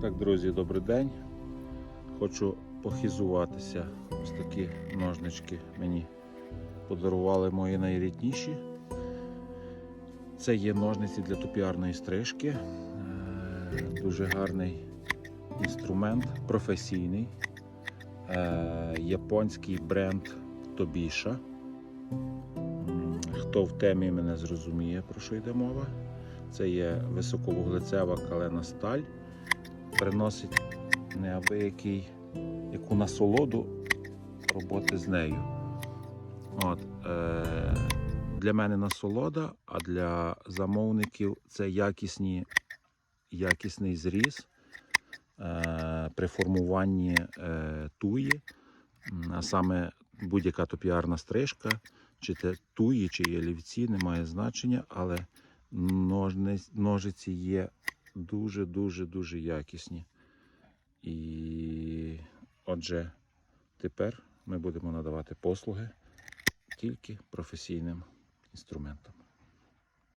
Так, друзі, добрий день. Хочу похизуватися. Ось такі ножнички мені подарували мої найрідніші. Це є ножниці для топіарної стрижки. Е, Дуже гарний інструмент, професійний. Е, Японський бренд Тобіша. Хто в темі мене зрозуміє, про що йде мова. Це є високовуглецева калена сталь. Приносить неабиякий яку насолоду роботи з нею. От, е, для мене насолода, а для замовників це якісні, якісний зріз е, при формуванні е, туї, а саме будь-яка топіарна стрижка, чи це туї, чи є лівці, не має значення, але ножниць, ножиці є дуже-дуже дуже якісні. І отже, тепер ми будемо надавати послуги тільки професійним інструментом.